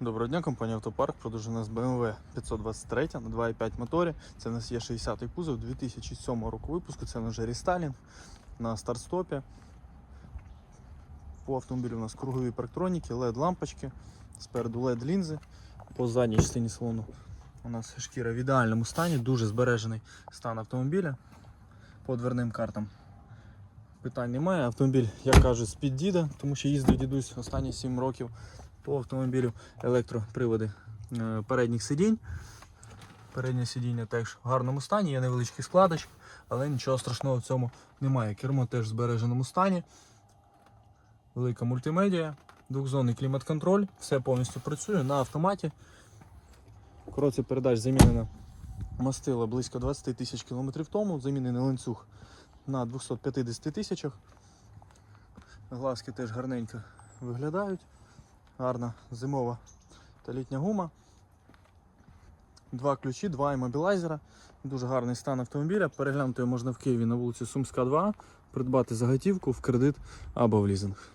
Доброго дня, компанія Автопарк. Продовжує нас BMW 523 на 2.5 моторі. Це у нас є 60-й кузов 2007 року випуску. Це вже рестайлінг на старт-стопі. По автомобілю у нас кругові парктроніки, LED-лампочки, спереду LED-лінзи. По задній частині салону у нас шкіра в ідеальному стані, дуже збережений стан автомобіля по дверним картам. Питань немає. Автомобіль, як кажуть, з-під діда, тому що їздив дідусь останні 7 років по автомобілю електроприводи е, передніх сидінь. Переднє сидіння теж в гарному стані, є невеличкий складочок, але нічого страшного в цьому немає. Кермо теж в збереженому стані. Велика мультимедіа, двохзонний клімат-контроль, все повністю працює на автоматі. Коробці передач замінена мастила близько 20 тисяч кілометрів тому, замінений ланцюг на 250 тисячах. Глазки теж гарненько виглядають. Гарна зимова та літня гума. Два ключі, два імобілайзера. Дуже гарний стан автомобіля. Переглянути його можна в Києві на вулиці Сумська 2, придбати заготівку в кредит або в лізинг.